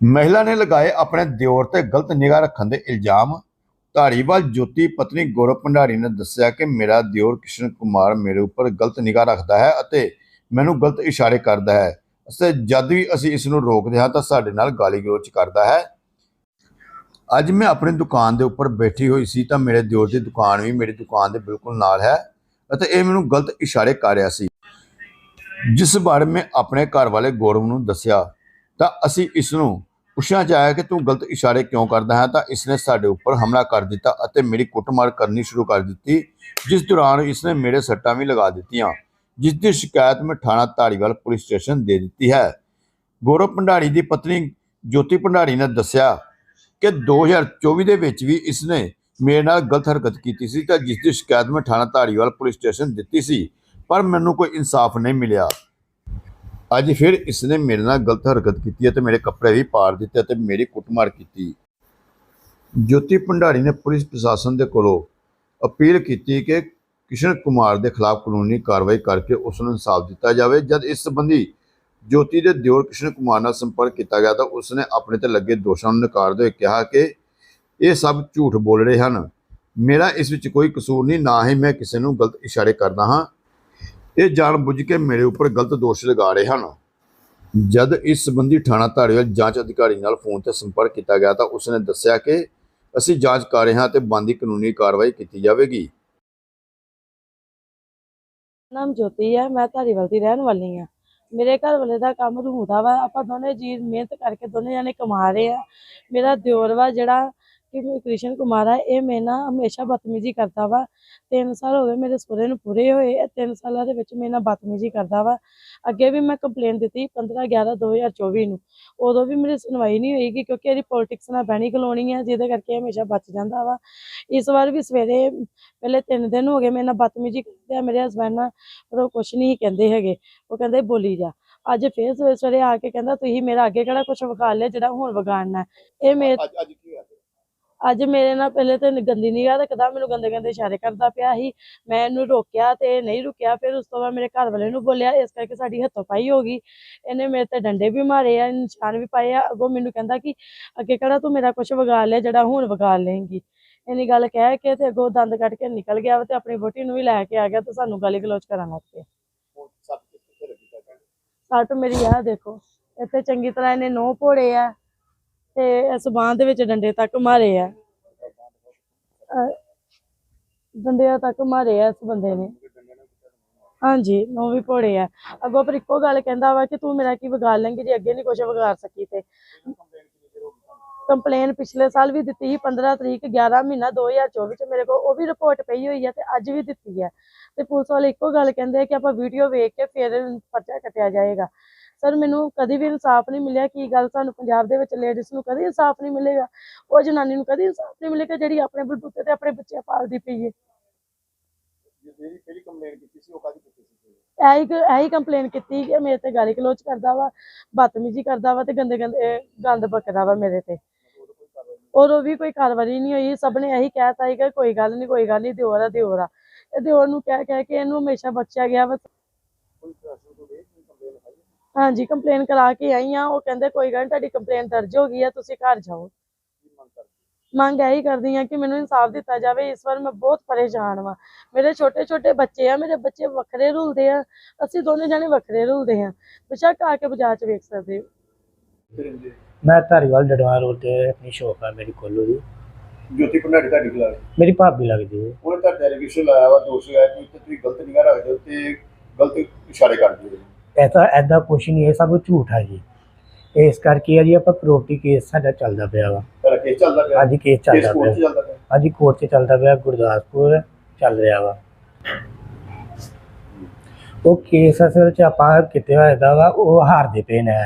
ਮਹਿਲਾ ਨੇ ਲਗਾਏ ਆਪਣੇ ਦਿਓਰ ਤੇ ਗਲਤ ਨਿਗਾਹ ਰੱਖਣ ਦੇ ਇਲਜ਼ਾਮ। ਧਾਰੀਵਾਲ ਜੋਤੀ ਪਤਨੀ ਗੌਰਵ ਭੰਡਾਰੀ ਨੇ ਦੱਸਿਆ ਕਿ ਮੇਰਾ ਦਿਓਰ ਕਿਸ਼ਨ ਕੁਮਾਰ ਮੇਰੇ ਉੱਪਰ ਗਲਤ ਨਿਗਾਹ ਰੱਖਦਾ ਹੈ ਅਤੇ ਮੈਨੂੰ ਗਲਤ ਇਸ਼ਾਰੇ ਕਰਦਾ ਹੈ। ਅਤੇ ਜਦ ਵੀ ਅਸੀਂ ਇਸ ਨੂੰ ਰੋਕਦੇ ਹਾਂ ਤਾਂ ਸਾਡੇ ਨਾਲ ਗਾਲੀ ਗਲੋਚ ਕਰਦਾ ਹੈ। ਅੱਜ ਮੈਂ ਆਪਣੀ ਦੁਕਾਨ ਦੇ ਉੱਪਰ ਬੈਠੀ ਹੋਈ ਸੀ ਤਾਂ ਮੇਰੇ ਦਿਓਰ ਦੀ ਦੁਕਾਨ ਵੀ ਮੇਰੀ ਦੁਕਾਨ ਦੇ ਬਿਲਕੁਲ ਨਾਲ ਹੈ ਅਤੇ ਇਹ ਮੈਨੂੰ ਗਲਤ ਇਸ਼ਾਰੇ ਕਰ ਰਿਹਾ ਸੀ। ਜਿਸ ਬਾਰੇ ਮੈਂ ਆਪਣੇ ਘਰ ਵਾਲੇ ਗੌਰਵ ਨੂੰ ਦੱਸਿਆ ਤਾਂ ਅਸੀਂ ਇਸ ਨੂੰ ਪੁੱਛਿਆ ਜਾਇਆ ਕਿ ਤੂੰ ਗਲਤ ਇਸ਼ਾਰੇ ਕਿਉਂ ਕਰਦਾ ਹੈ, ਤਾਂ ਇਸਨੇ ਸਾਡੇ ਉੱਪਰ ਹਮਲਾ ਕਰ ਦਿੱਤਾ ਅਤੇ ਮੇਰੀ ਕੁੱਟਮਾਰ ਕਰਨੀ ਸ਼ੁਰੂ ਕਰ ਦਿੱਤੀ, ਜਿਸ ਦੌਰਾਨ ਇਸਨੇ ਮੇਰੇ ਸੱਟਾਂ ਵੀ ਲਗਾ ਦਿੱਤੀਆਂ, ਜਿਸ ਦੀ ਸ਼ਿਕਾਇਤ ਮੈਂ ਥਾਣਾ ਧਾਰੀਵਾਲ ਪੁਲਿਸ ਸਟੇਸ਼ਨ ਦੇ ਦਿੱਤੀ ਹੈ। ਗੌਰਵ ਭੰਡਾਰੀ ਦੀ ਪਤਨੀ ਜੋਤੀ ਭੰਡਾਰੀ ਨੇ ਦੱਸਿਆ ਕਿ 2024 ਦੇ ਵਿੱਚ ਵੀ ਇਸਨੇ ਮੇਰੇ ਨਾਲ ਗਲਤ ਹਰਕਤ ਕੀਤੀ ਸੀ, ਤਾਂ ਜਿਸ ਦੀ ਸ਼ਿਕਾਇਤ ਮੈਂ ਥਾਣਾ ਧਾਰੀਵਾਲ ਪੁਲਿਸ ਸਟੇਸ਼ਨ ਦਿੱਤੀ ਸੀ, ਪਰ ਮੈਨੂੰ ਕੋਈ ਇਨਸਾਫ ਨਹੀਂ ਮਿਲਿਆ। ਅੱਜ ਫਿਰ ਇਸਨੇ ਮੇਰੇ ਨਾਲ ਗਲਤ ਹਰਕਤ ਕੀਤੀ ਅਤੇ ਮੇਰੇ ਕੱਪੜੇ ਵੀ ਪਾੜ ਦਿੱਤੇ ਅਤੇ ਮੇਰੀ ਕੁੱਟਮਾਰ ਕੀਤੀ। ਜੋਤੀ ਭੰਡਾਰੀ ਨੇ ਪੁਲਿਸ ਪ੍ਰਸ਼ਾਸਨ ਦੇ ਕੋਲੋਂ ਅਪੀਲ ਕੀਤੀ ਕਿ ਕਿਸ਼ਨ ਕੁਮਾਰ ਦੇ ਖਿਲਾਫ ਕਾਨੂੰਨੀ ਕਾਰਵਾਈ ਕਰਕੇ ਉਸ ਨੂੰ ਇਨਸਾਫ ਦਿੱਤਾ ਜਾਵੇ। ਜਦ ਇਸ ਸੰਬੰਧੀ ਜੋਤੀ ਦੇ ਦਿਓਰ ਕਿਸ਼ਨ ਕੁਮਾਰ ਨਾਲ ਸੰਪਰਕ ਕੀਤਾ ਗਿਆ ਤਾਂ ਉਸਨੇ ਆਪਣੇ ਤੇ ਲੱਗੇ ਦੋਸ਼ਾਂ ਨੂੰ ਨਕਾਰਦੇ ਹੋਏ ਕਿਹਾ ਕਿ ਇਹ ਸਭ ਝੂਠ ਬੋਲ ਰਹੇ ਹਨ। ਮੇਰਾ ਇਸ ਵਿੱਚ ਕੋਈ ਕਸੂਰ ਨਹੀਂ, ਨਾ ਹੀ ਮੈਂ ਕਿਸੇ ਨੂੰ ਗਲਤ ਇਸ਼ਾਰੇ ਕਰਦਾ ਹਾਂ। ਇਹ ਜਾਣ ਕੇ ਮੇਰੇ ਉੱਪਰ ਗਲਤ ਦੋਸ਼ ਲਗਾ ਰਹੇ ਹਨ। ਜਦ ਇਸ ਸੰਬੰਧੀ ਥਾਣਾ ਧਾਰੀਵਾਲ ਜਾਂਚ ਅਧਿਕਾਰੀ ਨਾਲ ਫੋਨ ਤੇ ਸੰਪਰਕ ਕੀਤਾ ਗਿਆ ਤਾਂ ਉਸਨੇ ਦੱਸਿਆ ਕਿ ਅਸੀਂ ਜਾਂਚ ਕਰ ਰਹੇ ਹਾਂ ਤੇ ਬੰਦੀ ਕਾਨੂੰਨੀ ਕਾਰਵਾਈ ਕੀਤੀ ਜਾਵੇਗੀ। ਨਾਮ ਜੋਤੀ ਹੈ, ਮੈਂ ਧਾਰੀਵਾਲ ਦੀ ਰਹਿਣ ਵਾਲੀ ਹਾਂ। ਮੇਰੇ ਘਰ ਵਾਲੇ ਦਾ ਕੰਮ ਰੂਹਦਾ ਵਾ, ਆਪਾਂ ਦੋਨੇ ਜੀ ਮਿਹਨਤ ਕਰਕੇ ਦੋਨੇ ਜਾਨੇ ਕਮਾ ਰਹੇ ਆ। ਮੇਰਾ ਦਿਓਰ ਵਾ ਜਿਹੜਾ ਕਿ ਕ੍ਰਿਸ਼ਨ ਕੁਮਾਰ ਆ, ਇਹ ਮੇਰੇ ਨਾਲ ਹਮੇਸ਼ਾ ਬਦਤਮੀਜ਼ੀ ਕਰਦਾ ਵਾ। ਤਿੰਨ ਸਾਲ ਹੋ ਗਏ ਮੇਰੇ ਸਹੁਰੇ ਨੂੰ ਪੂਰੇ ਹੋਏ, ਇਹ ਤਿੰਨ ਸਾਲਾਂ ਦੇ ਵਿੱਚ ਮੇਰੇ ਨਾਲ ਬਦਤਮੀਜ਼ੀ ਕਰਦਾ ਵਾ। ਅੱਗੇ ਵੀ ਮੈਂ ਕੰਪਲੇਨ ਦਿੱਤੀ 15 11 2024 ਨੂੰ। ਉਦੋਂ ਵੀ ਮੇਰੀ ਸੁਣਵਾਈ ਨਹੀਂ ਹੋਈ ਕਿਉਂਕਿ ਇਹਦੀ ਪੋਲਿਟਿਕਸ ਨਾਲ ਬਹਿਣੀ ਕਲੋਣੀ ਹੈ ਜਿਹਦੇ ਕਰਕੇ ਹਮੇਸ਼ਾ ਬਚ ਜਾਂਦਾ ਵਾ। ਇਸ ਵਾਰ ਵੀ ਸਵੇਰੇ ਪਹਿਲੇ ਤਿੰਨ ਦਿਨ ਹੋ ਗਏ ਮੇਰੇ ਨਾਲ ਬਦਤਮੀਜ਼ੀ ਕਰਦੇ ਆ, ਮੇਰੇ ਹਸਬੰਡ ਨਾਲ ਪਰ ਉਹ ਕੁਛ ਨਹੀਂ ਕਹਿੰਦੇ ਹੈਗੇ। ਉਹ ਕਹਿੰਦੇ, ਬੋਲੀ ਜਾ। ਅੱਜ ਫੇਰ ਸਵੇਰੇ ਸਵੇਰੇ ਆ ਕੇ ਕਹਿੰਦਾ, ਤੁਸੀਂ ਮੇਰਾ ਅੱਗੇ ਕਿਹੜਾ ਕੁਛ ਵਿਖਾ ਲਿਆ ਜਿਹੜਾ ਹੁਣ ਵਿਗਾੜਨਾ ਇਹ ਮੇਰੇ ਅੱਜ ਕੀ ਅੱਜ ਮੇਰੇ ਨਾਲ ਪਹਿਲੇ ਤੇ ਗੰਦੀ ਨਿਗਾਹ ਰੱਖਦਾ ਮੈਨੂੰ ਗੰਦੇ ਗੰਦੇ ਇਸ਼ਾਰੇ ਕਰਦਾ ਪਿਆ ਸੀ। ਮੈਂ ਇਹਨੂੰ ਰੋਕਿਆ ਤੇ ਨਹੀਂ ਰੁਕਿਆ ਫਿਰ ਉਸ ਤੋਂ ਬਾਅਦ ਮੇਰੇ ਘਰ ਵਾਲੇ ਨੂੰ ਬੋਲਿਆ ਇਸ ਕਰਕੇ ਸਾਡੀ ਹੱਥੋਂ ਪਾਈ ਹੋ ਗਈ। ਇਹਨੇ ਮੇਰੇ ਤੇ ਡੰਡੇ ਵੀ ਮਾਰੇ ਆ ਨਿਸ਼ਾਨ ਵੀ ਪਾਏ ਆ। ਅੱਗੋਂ ਮੈਨੂੰ ਕਹਿੰਦਾ ਕਿ ਅੱਗੇ ਕਿਹੜਾ ਤੂੰ ਮੇਰਾ ਕੁਛ ਵਿਗਾੜ ਲਿਆ ਜਿਹੜਾ ਹੁਣ ਵਿਗਾੜ ਲਏਂਗੀ। ਇੰਨੀ ਗੱਲ ਕਹਿ ਕੇ ਤੇ ਅੱਗੋਂ ਦੰਦ ਕੱਢ ਕੇ ਨਿਕਲ ਗਿਆ ਤੇ ਆਪਣੀ ਵੋਟੀ ਨੂੰ ਵੀ ਲੈ ਕੇ ਆ ਗਿਆ ਤੇ ਸਾਨੂੰ ਗਾਲੀ ਗਲੋਚ ਕਰਨ ਲੱਗ ਪਿਆ। ਲੱਗੀ ਸੱਟ ਮੇਰੀ ਆ ਦੇਖੋ ਇੱਥੇ ਚੰਗੀ ਤਰ੍ਹਾਂ ਇਹਨੇ ਨੋਹ ਭੋੜੇ ਆ। ਤੇ ਇਸ ਬਾਂਹ ਦੇ ਵਿੱਚ ਡੰਡੇ ਤੱਕ ਮਾਰੇ ਆ। ਡੰਡਿਆਂ ਤੱਕ ਮਾਰੇ ਆ ਇਸ ਬੰਦੇ ਨੇ। ਹਾਂਜੀ ਨੋਹ ਵੀ ਭੋੜੇ ਆ। ਅੱਗੋਂ ਪਰ ਇੱਕੋ ਗੱਲ ਕਹਿੰਦਾ ਵਾ ਕਿ ਤੂੰ ਮੇਰਾ ਕੀ ਵਿਗਾੜ ਲੇਂਗੀ ਜੇ ਅੱਗੇ ਨਹੀਂ ਕੁਝ ਵਿਗਾੜ ਸਕੀ ਤੇ। ਕੰਪਲੇਨ ਪਿਛਲੇ ਸਾਲ ਵੀ ਦਿੱਤੀ ਸੀ 15 ਤਰੀਕ 11 ਮਹੀਨਾ 2024 ਚ ਮੇਰੇ ਕੋਲ, ਉਹ ਵੀ ਰਿਪੋਰਟ ਪਈ ਹੋਈ ਹੈ ਤੇ ਅੱਜ ਵੀ ਦਿੱਤੀ ਹੈ ਤੇ ਪੁਲਿਸ ਵਾਲੇ ਇੱਕੋ ਗੱਲ ਕਹਿੰਦੇ ਆ ਕਿ ਆਪਾਂ ਵੀਡੀਓ ਵੇਖ ਕੇ ਫਿਰ ਪਰਚਾ ਕੱਟਿਆ ਜਾਏਗਾ। ਸਰ ਮੈਨੂੰ ਕਦੀ ਵੀ ਇਨਸਾਫ ਨਹੀਂ ਮਿਲਿਆ ਕੀ ਗੱਲ ਸਾਨੂੰ ਪੰਜਾਬ ਦੇ ਵਿੱਚ ਲੇਡੀਜ਼ ਨੂੰ ਕਦੀ ਇਨਸਾਫ ਨਹੀਂ ਮਿਲੇਗਾ? ਉਹ ਜਨਾਨੀ ਨੂੰ ਕਦੀ ਇਨਸਾਫ ਨਹੀਂ ਮਿਲੇਗਾ ਜਿਹੜੀ ਆਪਣੇ ਬਲਬੂਤੇ ਤੇ ਆਪਣੇ ਬੱਚੇ ਪਾਲਦੀ ਪਈ ਹੈ ਜਿਹੜੀ ਪਹਿਲੀ ਕੰਪਲੇਂਟ ਕੀਤੀ ਸੀ ਉਹ ਕਾਦੀ ਕੀਤੀ ਸੀ? ਇਹੀ ਕੰਪਲੇਨ ਕੀਤੀ ਕਿ ਮੇਰੇ ਤੇ ਗਾਲੀ ਗਲੋਚ ਕਰਦਾ ਵਾ ਬਦਤਮੀਜ਼ੀ ਕਰਦਾ ਵਾ ਤੇ ਗੰਦੇ ਗੰਦੇ ਗੰਦ ਬਕਦਾ ਵਾ ਮੇਰੇ ਤੇ। ਉਦੋਂ ਵੀ ਕੋਈ ਕਾਰਵਾਈ ਨਹੀਂ ਹੋਈ ਸਭ ਨੇ ਇਹੀ ਕਹਿਤਾ ਸੀ ਕਿ ਕੋਈ ਗੱਲ ਨਹੀਂ ਕੋਈ ਗੱਲ ਨਹੀਂ ਦਿਓਰ ਦਿਓਰ ਦਿਓਰ ਨੂੰ ਕਹਿ ਕਹਿ ਕੇ ਇਹਨੂੰ ਹਮੇਸ਼ਾ ਬਖਸ਼ਿਆ ਗਿਆ ਵਾ ਕੋਈ ਪ੍ਰਸ਼ਾਸਨ ਤੋਂ ਦੇ ਕੰਪਲੇਂਟ ਆਈ ਹਾਂਜੀ ਕੰਪਲੇਨ ਕਰਾ ਕੇ ਆਈ ਆ ਉਹ ਕਹਿੰਦੇ ਕੋਈ ਗੱਲ ਤੁਹਾਡੀ ਕੰਪਲੇਨ ਦਰਜ ਹੋ ਗਈ ਆ ਤੁਸੀਂ ਘਰ ਜਾਓ। ਮੰਗ ਇਹੀ ਕਰਦੀ ਆ ਕਿ ਮੈਨੂੰ ਇਨਸਾਫ ਦਿੱਤਾ ਜਾਵੇ। ਇਸ ਵਾਰ ਮੈਂ ਬਹੁਤ ਪਰੇਸ਼ਾਨ ਵਾਂ। ਮੇਰੇ ਛੋਟੇ ਛੋਟੇ ਬੱਚੇ ਆ ਮੇਰੇ ਬੱਚੇ ਵੱਖਰੇ ਰੁਲਦੇ ਆ। ਅਸੀਂ ਦੋਨੇ ਜਣੇ ਵੱਖਰੇ ਰੁਲਦੇ ਆ। ਬੇਸ਼ੱਕ ਆ ਕੇ ਬਾਜ਼ਾਰ 'ਚ ਵੇਖ ਸਕਦੇ ਹੋ। ਮੈਂ ਧਾਰੀਵਾਲ ਡਡਵਾਰ ਰੋਡ ਤੇ ਆਪਣੀ ਸ਼ੋਪ ਹੈ ਮੇਰੀ ਕੋਲੂ ਦੀ। ਜੋਤੀ ਭੰਡਾਰੀ ਤੁਹਾਡੀ ਖਿਲਾਫ ਮੇਰੀ ਭਾਬੀ ਲੱਗਦੀ ਹੈ। ਉਹਨੇ ਤਾਂ ਟੈਲੀਵਿਜ਼ਨ ਲਾਇਆ ਵਾ ਦੋਸ਼ ਲਾਇਆ ਕਿ ਤੁਸੀਂ ਗਲਤ ਨਿਗਾਹ ਰੱਖਦੇ ਹੋ ਤੇ ਗਲਤ ਇਸ਼ਾਰੇ ਕਰਦੇ ਹੋ। ਐਸਾ ਐਦਾ ਕੁਛ ਨਹੀਂ ਇਹ ਸਭ ਝੂਠ ਹੈ ਜੀ। ਇਸ ਕਰਕੇ ਆ ਜੀ ਆਪਾਂ ਪ੍ਰੋਪਰਟੀ ਕੇਸ ਸਾਡਾ ਚੱਲਦਾ ਪਿਆ ਵਾ। ਕੇਸ ਚੱਲਦਾ ਪਿਆ। ਅੱਜ ਕੇਸ ਚੱਲਦਾ ਪਿਆ। ਚੱਲਦਾ ਪਿਆ। ਅੱਜ ਕੋਰਟ 'ਚ ਚੱਲਦਾ ਪਿਆ ਗੁਰਦਾਸਪੁਰ ਚੱਲ ਰਿਹਾ ਵਾ। ਉਹ ਕੇਸ ਅਸਲ 'ਚ ਆਪਾਂ ਕਿਤੇ ਹੋਇਆ ਵਾ ਉਹ ਹਾਰਦੇ ਪਏ ਨੇ।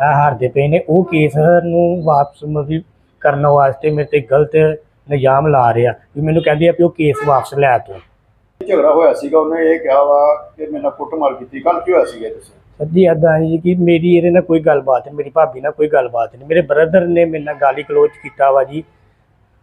ਆ ਹਾਰਦੇ ਪਏ ਨੇ। ਉਹ ਕੇਸ ਨੂੰ ਵਾਪਸ ਮਤਲਬ ਕਰਨ ਵਾਸਤੇ ਮੇਰੇ ਤੇ ਗਲਤ ਇਲਜ਼ਾਮ ਲਾ ਰਿਹਾ। ਵੀ ਮੈਨੂੰ ਕਹਿੰਦੇ ਆ ਵੀ ਉਹ ਕੇਸ ਵਾਪਸ ਲੈ ਤੂੰ। ਝਗੜਾ ਹੋਇਆ ਸੀਗਾ, ਉਹਨੇ ਇਹ ਕਿਹਾ ਵਾ ਕਿ ਮੇਰੇ ਨਾਲ ਕੁੱਟਮਾਰ ਕੀਤੀ। ਕੱਲ ਕੀ ਹੋਇਆ ਸੀਗਾ ਤੁਸੀਂ ਸੱਜੀ ਏਦਾਂ ਹੈ ਕਿ ਮੇਰੀ ਇਹਦੇ ਨਾਲ ਕੋਈ ਗੱਲਬਾਤ ਨਹੀਂ, ਮੇਰੀ ਭਾਬੀ ਨਾਲ ਕੋਈ ਗੱਲਬਾਤ ਨਹੀਂ। ਮੇਰੇ ਬ੍ਰਦਰ ਨੇ ਮੇਰੇ ਨਾਲ ਗਾਲੀ ਕਲੋਚ ਕੀਤਾ ਵਾ ਜੀ।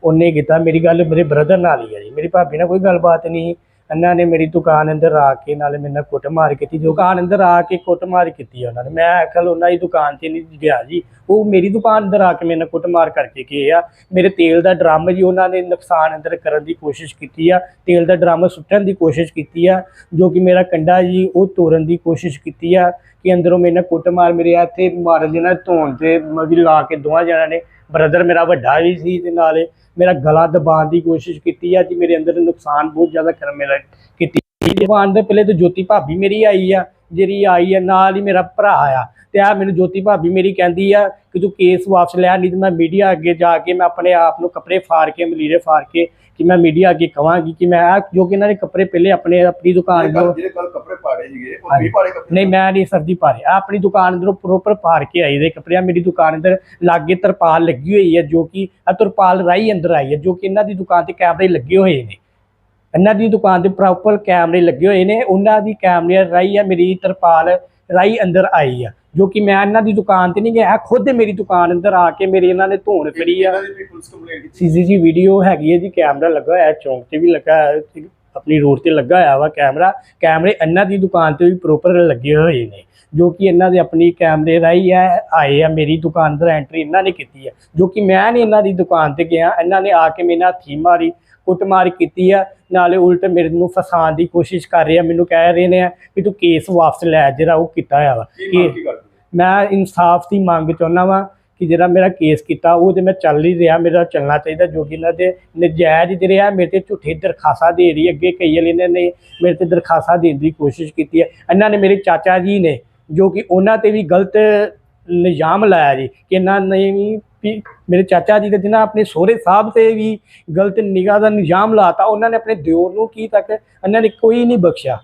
ਉਹਨੇ ਕੀਤਾ, ਮੇਰੀ ਗੱਲ ਮੇਰੇ ਬ੍ਰਦਰ ਨਾਲ ਹੀ ਹੈ ਜੀ। ਮੇਰੀ ਭਾਬੀ ਨਾਲ ਕੋਈ ਗੱਲਬਾਤ ਨਹੀਂ। ਇਹਨਾਂ ਨੇ ਮੇਰੀ ਦੁਕਾਨ ਅੰਦਰ ਆ ਕੇ ਨਾਲੇ ਮੇਰੇ ਨਾਲ ਕੁੱਟਮਾਰ ਕੀਤੀ, ਦੁਕਾਨ ਅੰਦਰ ਆ ਕੇ ਕੁੱਟਮਾਰ ਕੀਤੀ ਉਹਨਾਂ ਨੇ। ਮੈਂ ਅਕਲ ਉਹਨਾਂ ਦੀ ਦੁਕਾਨ ਤੇ ਨਹੀਂ ਗਿਆ ਜੀ। ਉਹ ਮੇਰੀ ਦੁਕਾਨ ਅੰਦਰ ਆ ਕੇ ਮੇਰੇ ਨਾਲ ਕੁੱਟਮਾਰ ਕਰਕੇ ਗਏ ਆ। ਮੇਰੇ ਤੇਲ ਦਾ ਡਰਮ ਜੀ ਉਹਨਾਂ ਨੇ ਨੁਕਸਾਨ ਅੰਦਰ ਕਰਨ ਦੀ ਕੋਸ਼ਿਸ਼ ਕੀਤੀ ਆ। ਤੇਲ ਦਾ ਡਰਮ ਸੁੱਟਣ ਦੀ ਕੋਸ਼ਿਸ਼ ਕੀਤੀ ਆ, ਜੋ ਕਿ ਮੇਰਾ ਕੰਡਾ ਜੀ, ਉਹ ਤੋੜਨ ਦੀ ਕੋਸ਼ਿਸ਼ ਕੀਤੀ ਆ ਕਿ ਅੰਦਰੋਂ ਮੇਰੇ ਨਾਲ ਕੁੱਟਮਾਰ ਮੇਰੇ ਹੱਥੇ ਮਾਰਨ ਦੇ ਧੋਣ ਤੇ ਮਗਰ ਲਾ ਕੇ ਦੋਵਾਂ ਜਣਾਂ ਨੇ ਬ੍ਰਦਰ ਮੇਰਾ ਵੱਡਾ ਵੀ ਸੀ ਤੇ ਨਾਲੇ ਮੇਰਾ ਗਲਾ ਦਬਾਉਣ ਦੀ ਕੋਸ਼ਿਸ਼ ਕੀਤੀ ਆ ਜੀ ਮੇਰੇ ਅੰਦਰ ਨੁਕਸਾਨ ਬਹੁਤ ਜ਼ਿਆਦਾ ਕਰਨ ਮੇਰਾ ਕੀਤੀ। ਦੁਕਾਨ ਦੇ ਪਹਿਲੇ ਤਾਂ ਜੋਤੀ ਭਾਬੀ ਮੇਰੀ ਆਈ ਆ, ਜਿਹੜੀ ਆਈ ਆ, ਨਾਲ ਹੀ ਮੇਰਾ ਭਰਾ ਆ। ਤੇ ਆ ਮੈਨੂੰ ਜੋਤੀ ਭਾਬੀ ਮੇਰੀ ਕਹਿੰਦੀ ਆ ਕਿ ਤੂੰ ਕੇਸ ਵਾਪਸ ਲੈ, ਨਹੀਂ ਤੇ ਮੈਂ ਮੀਡੀਆ ਅੱਗੇ ਜਾ ਕੇ ਮੈਂ ਆਪਣੇ ਆਪ ਨੂੰ ਕੱਪੜੇ ਫਾੜ ਕੇ, ਮਲੀਰੇ ਫਾੜ ਕੇ ਕਿ ਮੈਂ ਮੀਡੀਆ ਅੱਗੇ ਕਵਾਂਗੀ ਕਿ ਮੈਂ ਆਹ ਜੋ ਕਿ ਇਹਨਾਂ ਨੇ ਕੱਪੜੇ ਪਹਿਲੇ ਆਪਣੇ ਆਪਣੀ ਦੁਕਾਨ ਤੋਂ ਜਿਹੜੇ ਕੱਲ ਕੱਪੜੇ ਪਾੜੇ ਸੀਗੇ ਉਹ। ਵੀ ਪਾੜੇ ਕੱਪੜੇ? ਨਹੀਂ ਮੈਂ ਨਹੀਂ ਸਰਦੀ ਪਾ ਰਿਹਾ ਆਪਣੀ ਦੁਕਾਨ ਅੰਦਰੋਂ ਪ੍ਰੋਪਰ ਪਾੜ ਕੇ ਆਈ ਦੇ ਕੱਪੜਿਆਂ ਮੇਰੀ ਦੁਕਾਨ ਅੰਦਰ ਲਾਗੇ ਤਰਪਾਲ ਲੱਗੀ ਹੋਈ ਹੈ ਜੋ ਕਿ ਆ ਤਰਪਾਲ ਰਾਈ ਅੰਦਰ ਆਈ ਹੈ ਜੋ ਕਿ ਇਹਨਾਂ ਦੀ ਦੁਕਾਨ ਤੇ ਕੈਮਰੇ ਲੱਗੇ ਹੋਏ ਨੇ। ਇਹਨਾਂ ਦੀ ਦੁਕਾਨ ਤੇ ਪ੍ਰੋਪਰ ਕੈਮਰੇ ਲੱਗੇ ਹੋਏ ਨੇ। ਉਹਨਾਂ ਦੀ ਕੈਮਰੇ ਰਾਈ ਆ ਮੇਰੀ ਤਰਪਾਲ ਰਾਈ ਅੰਦਰ ਆਈ ਆ ਜੋ ਕਿ ਮੈਂ ਇਹਨਾਂ ਦੀ ਦੁਕਾਨ ਤੇ ਨਹੀਂ ਗਿਆ ਖੁਦ ਮੇਰੀ ਦੁਕਾਨ ਅੰਦਰ ਆ ਕੇ ਮੇਰੀ ਇਹਨਾਂ ਨੇ ਧੋਣ ਫਰੀ ਆ। ਸੀਸੀਟੀ ਵੀਡੀਓ ਹੈਗੀ ਹੈ ਜੀ ਕੈਮਰਾ ਲੱਗਾ ਹੋਇਆ ਚੌਂਕ ਤੇ ਵੀ ਲੱਗਾ ਹੈ ਆਪਣੀ ਰੋਡ ਤੇ ਲੱਗਾ ਹੋਇਆ ਵਾ ਕੈਮਰਾ ਕੈਮਰੇ ਇਹਨਾਂ ਦੀ ਦੁਕਾਨ ਤੇ ਵੀ ਪ੍ਰੋਪਰ ਲੱਗੇ ਹੋਏ ਨੇ ਜੋ ਕਿ ਇਹਨਾਂ ਦੇ ਆਪਣੀ ਕੈਮਰੇ ਰਾਹੀਂ ਹੈ ਆਏ ਆ ਮੇਰੀ ਦੁਕਾਨ ਤੇ ਐਂਟਰੀ ਇਹਨਾਂ ਨੇ ਕੀਤੀ ਹੈ ਜੋ ਕਿ ਮੈਂ ਨਹੀਂ ਇਹਨਾਂ ਦੀ ਦੁਕਾਨ ਤੇ ਗਿਆ ਇਹਨਾਂ ਨੇ ਆ ਕੇ ਮੇਰੇ ਨਾਲ ਹੱਥੀ ਮਾਰੀ ਕੁੱਟਮਾਰ ਕੀਤੀ ਆ ਨਾਲੇ ਉਲਟ ਮੇਰੇ ਨੂੰ ਫਸਾਉਣ ਦੀ ਕੋਸ਼ਿਸ਼ ਕਰ ਰਹੇ ਆ ਮੈਨੂੰ ਕਹਿ ਰਹੇ ਨੇ ਕਿ ਤੂੰ ਕੇਸ ਵਾਪਸ ਲੈ ਜਿਹੜਾ ਉਹ ਕੀਤਾ ਹੋਇਆ ਵਾ। ਮੈਂ ਇਨਸਾਫ ਦੀ ਮੰਗ ਚਾਹੁੰਦਾ ਵਾਂ ਕਿ ਜਿਹੜਾ ਮੇਰਾ ਕੇਸ ਕੀਤਾ, ਉਹ ਤੇ ਮੈਂ ਚੱਲ ਹੀ ਰਿਹਾ, ਮੇਰਾ ਚੱਲਣਾ ਚਾਹੀਦਾ, ਜੋ ਕਿ ਇਹਨਾਂ ਦੇ ਨਜਾਇਜ਼ ਜਿਹੜੇ ਆ, ਮੇਰੇ ਤੇ ਝੂਠੇ ਦਰਖਾਸਤਾਂ ਦੇ ਰਹੀ ਅੱਗੇ ਕਈ ਵਾਰ ਇਹਨਾਂ ਨੇ ਮੇਰੇ ਤੇ ਦਰਖਾਸਤਾਂ ਦੇਣ ਦੀ ਕੋਸ਼ਿਸ਼ ਕੀਤੀ ਹੈ। ਇਹਨਾਂ ਨੇ ਮੇਰੇ ਚਾਚਾ ਜੀ ਨੇ, ਜੋ ਕਿ ਉਹਨਾਂ ਤੇ ਵੀ ਗਲਤ ਇਲਜ਼ਾਮ ਲਾਇਆ ਜੀ, ਕਿ ਇਹਨਾਂ ਨੇ ਵੀ ਮੇਰੇ ਚਾਚਾ ਜੀ ਦੇ ਜਿਨ੍ਹਾਂ ਆਪਣੇ ਸਹੁਰੇ ਸਾਹਿਬ ਤੇ ਵੀ ਗਲਤ ਨਿਗਾਹ ਦਾ ਇਲਜ਼ਾਮ ਲਾਤਾ, ਉਹਨਾਂ ਨੇ ਆਪਣੇ ਦਿਓਰ ਨੂੰ ਕੀ ਤੱਕ, ਇਹਨਾਂ ਨੇ ਕੋਈ ਨਹੀਂ ਬਖਸ਼ਿਆ।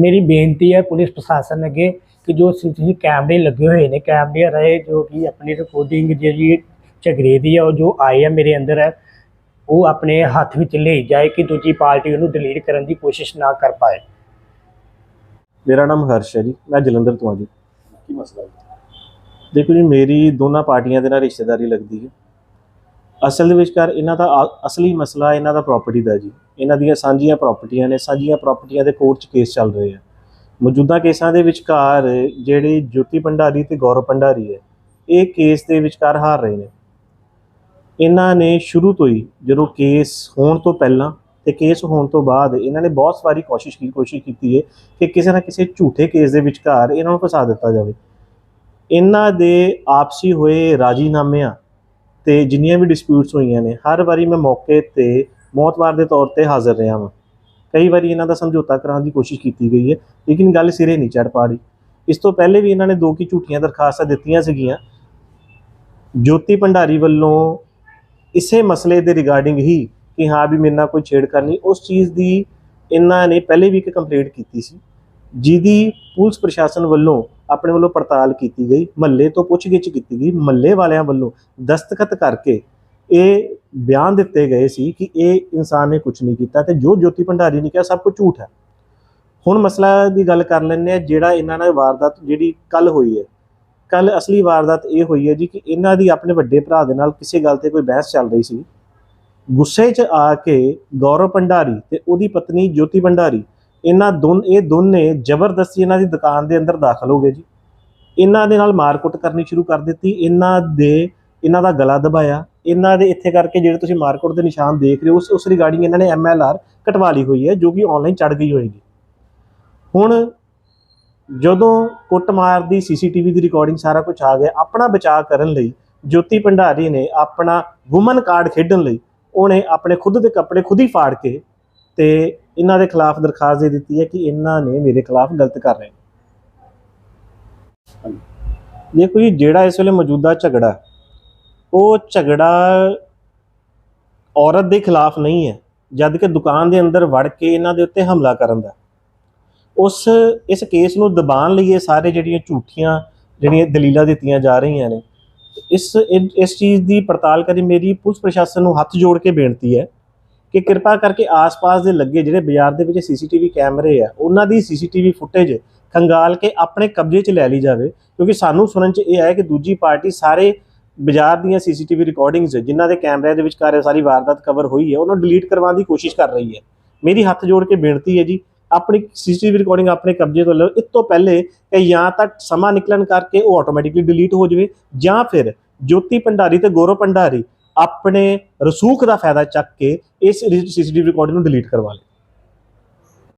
ਮੇਰੀ ਬੇਨਤੀ ਹੈ ਪੁਲਿਸ ਪ੍ਰਸ਼ਾਸਨ ਅੱਗੇ ਕਿ ਜੋ ਸੀਸੀਟੀਵੀ ਕੈਮਰੇ ਲੱਗੇ ਹੋਏ ਨੇ ਕੈਮਰੇ ਰਹੇ ਜੋ ਕਿ ਆਪਣੀ ਰਿਕਾਰਡਿੰਗ ਜਿਹੜੀ ਝਗੜੇ ਦੀ ਹੈ ਉਹ ਜੋ ਆਏ ਆ ਮੇਰੇ ਅੰਦਰ ਹੈ ਉਹ ਆਪਣੇ ਹੱਥ ਵਿੱਚ ਲੈ ਜਾਏ ਕਿ ਦੂਜੀ ਪਾਰਟੀ ਉਹਨੂੰ ਡਿਲੀਟ ਕਰਨ ਦੀ ਕੋਸ਼ਿਸ਼ ਨਾ ਕਰ ਪਾਏ। ਮੇਰਾ ਨਾਮ ਹਰਸ਼ ਹੈ ਜੀ ਮੈਂ ਜਲੰਧਰ ਤੋਂ ਹਾਂ ਜੀ। ਕੀ ਮਸਲਾ ਹੈ? ਦੇਖੋ ਜੀ ਮੇਰੀ ਦੋਨਾਂ ਪਾਰਟੀਆਂ ਦੇ ਨਾਲ ਰਿਸ਼ਤੇਦਾਰੀ ਲੱਗਦੀ ਹੈ। ਅਸਲ ਦੇ ਵਿਚਕਾਰ ਇਹਨਾਂ ਦਾ ਅਸਲੀ ਮਸਲਾ ਇਹਨਾਂ ਦਾ ਪ੍ਰਾਪਰਟੀ ਦਾ ਜੀ। ਇਹਨਾਂ ਦੀਆਂ ਸਾਂਝੀਆਂ ਪ੍ਰਾਪਰਟੀਆਂ ਨੇ, ਸਾਂਝੀਆਂ ਪ੍ਰਾਪਰਟੀਆਂ ਦੇ ਕੋਰਟ 'ਚ ਕੇਸ ਚੱਲ ਰਹੇ ਆ। ਮੌਜੂਦਾ ਕੇਸਾਂ ਦੇ ਵਿਚਕਾਰ ਜਿਹੜੇ ਜੋਤੀ ਭੰਡਾਰੀ ਤੇ ਗੌਰਵ ਭੰਡਾਰੀ ਹੈ, ਇਹ ਕੇਸ ਦੇ ਵਿਚਕਾਰ ਹਾਰ ਰਹੇ ਨੇ। ਇਹਨਾਂ ਨੇ ਸ਼ੁਰੂ ਤੋਂ ਹੀ ਜਦੋਂ ਕੇਸ ਹੋਣ ਤੋਂ ਪਹਿਲਾਂ ਤੇ ਕੇਸ ਹੋਣ ਤੋਂ ਬਾਅਦ ਇਹਨਾਂ ਨੇ ਬਹੁਤ ਸਾਰੀ ਕੋਸ਼ਿਸ਼ ਕੀ, ਕੋਸ਼ਿਸ਼ ਕੀਤੀ ਹੈ ਕਿ ਕਿਸੇ ਨਾ ਕਿਸੇ ਝੂਠੇ ਕੇਸ ਦੇ ਵਿਚਕਾਰ ਇਹਨਾਂ ਨੂੰ ਫਸਾ ਦਿੱਤਾ ਜਾਵੇ। ਇਹਨਾਂ ਦੇ ਆਪਸੀ ਹੋਏ ਰਾਜੀਨਾਮਿਆਂ ਤੇ ਜਿੰਨੀਆਂ ਵੀ ਡਿਸਪਿਊਟਸ ਹੋਈਆਂ ਨੇ, ਹਰ ਵਾਰੀ ਮੈਂ ਮੌਕੇ ਤੇ ਮੌਤਵਾਰ ਦੇ ਤੌਰ ਤੇ ਹਾਜ਼ਰ ਰਿਹਾ ਹਾਂ ਕਈ ਵਾਰੀ ਇਹਨਾਂ ਦਾ ਸਮਝੌਤਾ ਕਰਾਉਣ ਦੀ ਕੋਸ਼ਿਸ਼ ਕੀਤੀ ਗਈ ਹੈ, ਲੇਕਿਨ ਗੱਲ ਸਿਰੇ ਨਹੀਂ ਚੜ ਪਾ ਰਹੀ। ਇਸ ਤੋਂ ਪਹਿਲੇ ਵੀ ਇਹਨਾਂ ਨੇ ਦੋ ਕੀ ਝੂਠੀਆਂ ਦਰਖਾਸਤਾਂ ਦਿੱਤੀਆਂ ਸੀਗੀਆਂ। ਜੋਤੀ ਭੰਡਾਰੀ ਵੱਲੋਂ ਇਸੇ ਮਸਲੇ ਦੇ ਰਿਗਾਰਡਿੰਗ ਹੀ ਕਿ ਹਾਂ ਵੀ ਮੇਰੇ ਨਾਲ ਕੋਈ ਛੇੜ ਕਰਨੀ ਉਸ ਚੀਜ਼ ਦੀ ਇਹਨਾਂ ਨੇ ਪਹਿਲੇ ਵੀ ਇੱਕ ਕੰਪਲੇਂਟ ਕੀਤੀ ਸੀ। ਜਿਹਦੀ ਪੁਲਿਸ ਪ੍ਰਸ਼ਾਸਨ ਵੱਲੋਂ ਆਪਣੇ ਵੱਲੋਂ ਪੜਤਾਲ ਕੀਤੀ ਗਈ, ਮਹੱਲੇ ਤੋਂ ਪੁੱਛਗਿੱਛ ਕੀਤੀ ਗਈ, ਮਹੱਲੇ ਵਾਲਿਆਂ ਵੱਲੋਂ ਦਸਤਖਤ ਕਰਕੇ ਇਹ ਬਿਆਨ ਦਿੱਤੇ ਗਏ ਸੀ ਕਿ ਇਹ ਇਨਸਾਨ ਨੇ ਕੁਝ ਨਹੀਂ ਕੀਤਾ ਤੇ ਜੋ ਜੋਤੀ ਭੰਡਾਰੀ ਨੇ ਕਿਹਾ ਸਭ ਕੁਝ ਝੂਠ ਹੈ। ਹੁਣ ਮਸਲਾ ਦੀ ਗੱਲ ਕਰ ਲੈਂਦੇ ਆ ਜਿਹੜਾ ਇਹਨਾਂ ਨਾਲ ਵਾਰਦਾਤ ਜਿਹੜੀ ਕੱਲ ਹੋਈ ਹੈ। ਕੱਲ ਅਸਲੀ ਵਾਰਦਾਤ ਇਹ ਹੋਈ ਹੈ ਜੀ ਕਿ ਇਹਨਾਂ ਦੀ ਆਪਣੇ ਵੱਡੇ ਭਰਾ ਦੇ ਨਾਲ ਕਿਸੇ ਗੱਲ ਤੇ ਕੋਈ ਬਹਿਸ ਚੱਲ ਰਹੀ ਸੀ। ਗੁੱਸੇ 'ਚ ਆ ਕੇ ਗੌਰਵ ਭੰਡਾਰੀ ਤੇ ਉਹਦੀ ਪਤਨੀ ਜੋਤੀ ਭੰਡਾਰੀ ਇਹਨਾਂ ਦੋਨ, ਇਹ ਦੋਨੇ ਜ਼ਬਰਦਸਤੀ ਇਹਨਾਂ ਦੀ ਦੁਕਾਨ ਦੇ ਅੰਦਰ ਦਾਖਲ ਹੋ ਗਏ ਜੀ। ਇਹਨਾਂ ਦੇ ਨਾਲ ਮਾਰਕੁੱਟ ਕਰਨੀ ਸ਼ੁਰੂ ਕਰ ਦਿੱਤੀ। ਇਹਨਾਂ ਦੇ, ਇਹਨਾਂ ਦਾ ਗਲਾ ਦਬਾਇਆ। ਇਹਨਾਂ ਦੇ ਇੱਥੇ ਕਰਕੇ ਜਿਹੜੇ ਤੁਸੀਂ ਮਾਰਕੁੱਟ ਦੇ ਨਿਸ਼ਾਨ ਦੇਖ ਰਹੇ ਹੋ, ਉਸ ਉਸ ਰਿਗਾਰਡਿੰਗ ਇਹਨਾਂ ਨੇ ਐਮਐਲਆਰ ਕਟਵਾ ਲਈ ਹੋਈ ਹੈ, ਜੋ ਕਿ ਆਨਲਾਈਨ ਚੜ ਗਈ ਹੋਏਗੀ। ਹੁਣ ਜਦੋਂ ਕੁੱਟਮਾਰ ਦੀ ਸੀਸੀਟੀਵੀ ਦੀ ਰਿਕਾਰਡਿੰਗ ਸਾਰਾ ਕੁਝ ਆ ਗਿਆ, ਆਪਣਾ ਬਚਾਅ ਕਰਨ ਲਈ ਜੋਤੀ ਭੰਡਾਰੀ ਨੇ ਆਪਣਾ ਔਮਨ ਕਾਰਡ ਖੇਡਣ ਲਈ ਉਹਨੇ ਆਪਣੇ ਖੁਦ ਦੇ ਕੱਪੜੇ ਖੁਦ ਹੀ ਫਾੜ ਕੇ ਤੇ ਇਹਨਾਂ ਦੇ ਖਿਲਾਫ ਦਰਖਾਸਤ ਦੇ ਦਿੱਤੀ ਹੈ ਕਿ ਇਹਨਾਂ ਨੇ ਮੇਰੇ ਖਿਲਾਫ ਗਲਤ ਕਰ ਰਹੇ ਨੇ। ਦੇਖੋ ਜੀ, ਜਿਹੜਾ ਇਸ ਵੇਲੇ ਮੌਜੂਦਾ ਝਗੜਾ, ਉਹ ਝਗੜਾ ਔਰਤ ਦੇ ਖਿਲਾਫ ਨਹੀਂ ਹੈ, ਜਦ ਕਿ ਦੁਕਾਨ ਦੇ ਅੰਦਰ ਵੜ ਕੇ ਇਹਨਾਂ ਦੇ ਉੱਤੇ ਹਮਲਾ ਕਰਨ ਦਾ। ਉਸ, ਇਸ ਕੇਸ ਨੂੰ ਦਬਾਉਣ ਲਈ ਇਹ ਸਾਰੇ ਜਿਹੜੀਆਂ ਝੂਠੀਆਂ, ਜਿਹੜੀਆਂ ਦਲੀਲਾਂ ਦਿੱਤੀਆਂ ਜਾ ਰਹੀਆਂ ਨੇ, ਇਸ ਇਸ ਚੀਜ਼ ਦੀ ਪੜਤਾਲ ਕਰੀ ਮੇਰੀ ਪੁਲਿਸ ਪ੍ਰਸ਼ਾਸਨ ਨੂੰ ਹੱਥ ਜੋੜ ਕੇ ਬੇਨਤੀ ਹੈ ਕਿ ਕਿਰਪਾ ਕਰਕੇ ਆਸ-ਪਾਸ ਦੇ ਲੱਗੇ ਜਿਹੜੇ ਬਾਜ਼ਾਰ ਦੇ ਵਿੱਚ ਸੀਸੀਟੀਵੀ ਕੈਮਰੇ ਆ, ਉਹਨਾਂ ਦੀ ਸੀਸੀਟੀਵੀ ਫੁਟੇਜ ਖੰਗਾਲ ਕੇ ਆਪਣੇ ਕਬਜ਼ੇ 'ਚ ਲੈ ਲਈ ਜਾਵੇ। ਕਿਉਂਕਿ ਸਾਨੂੰ ਸੁਣਨ 'ਚ ਇਹ ਆਇਆ ਕਿ ਦੂਜੀ ਪਾਰਟੀ ਸਾਰੇ ਬਾਜ਼ਾਰ ਦੀਆਂ ਸੀਸੀਟੀਵੀ ਰਿਕਾਰਡਿੰਗਸ, ਜਿਨ੍ਹਾਂ ਦੇ ਕੈਮਰੇ ਦੇ ਵਿੱਚ ਕਾਰੇ ਸਾਰੀ ਵਾਰਦਾਤ ਕਵਰ ਹੋਈ ਹੈ, ਉਹਨਾਂ ਡਿਲੀਟ ਕਰਵਾਉਣ ਦੀ ਕੋਸ਼ਿਸ਼ ਕਰ ਰਹੀ ਹੈ। ਮੇਰੀ ਹੱਥ ਜੋੜ ਕੇ ਬੇਨਤੀ ਹੈ ਜੀ, ਆਪਣੀ ਸੀਸੀਟੀਵੀ ਰਿਕਾਰਡਿੰਗ ਆਪਣੇ ਕਬਜ਼ੇ ਤੋਂ ਲਓ। ਇਸ ਤੋਂ ਪਹਿਲੇ ਕਿ ਜਾਂ ਤਾਂ ਸਮਾਂ ਨਿਕਲਣ ਕਰਕੇ ਉਹ ਆਟੋਮੈਟਿਕਲੀ ਡਿਲੀਟ ਹੋ ਜਾਵੇ ਜਾਂ ਫਿਰ ਜੋਤੀ ਭੰਡਾਰੀ ਤੇ ਗੌਰਵ ਭੰਡਾਰੀ ਆਪਣੇ ਰਸੂਖ ਦਾ ਫਾਇਦਾ ਚੱਕ ਕੇ ਇਸ ਸੀਸੀਟੀਵੀ ਰਿਕਾਰਡਿੰਗ ਨੂੰ ਡਿਲੀਟ ਕਰਵਾ ਲਏ